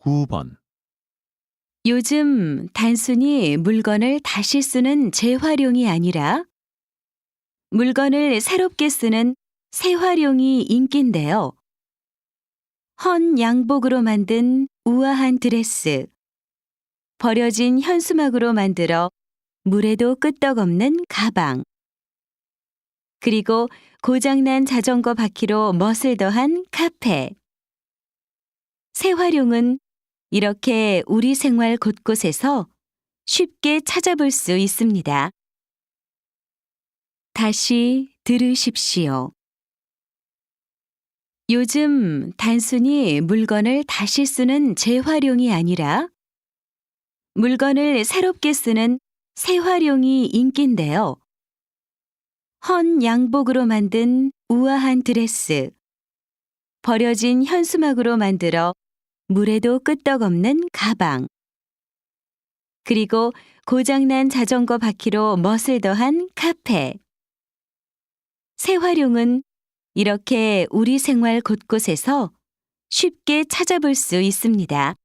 9번, 요즘 단순히 물건을 다시 쓰는 재활용이 아니라 물건을 새롭게 쓰는 새활용이 인기인데요. 헌 양복으로 만든 우아한 드레스, 버려진 현수막으로 만들어 물에도 끄떡없는 가방, 그리고 고장난 자전거 바퀴로 멋을 더한 카페. 새활용은 이렇게 우리 생활 곳곳에서 쉽게 찾아볼 수 있습니다. 다시 들으십시오. 요즘 단순히 물건을 다시 쓰는 재활용이 아니라 물건을 새롭게 쓰는 새활용이 인기인데요. 헌 양복으로 만든 우아한 드레스, 버려진 현수막으로 만들어 물에도 끄떡없는 가방, 그리고 고장난 자전거 바퀴로 멋을 더한 카페. 새활용은 이렇게 우리 생활 곳곳에서 쉽게 찾아볼 수 있습니다.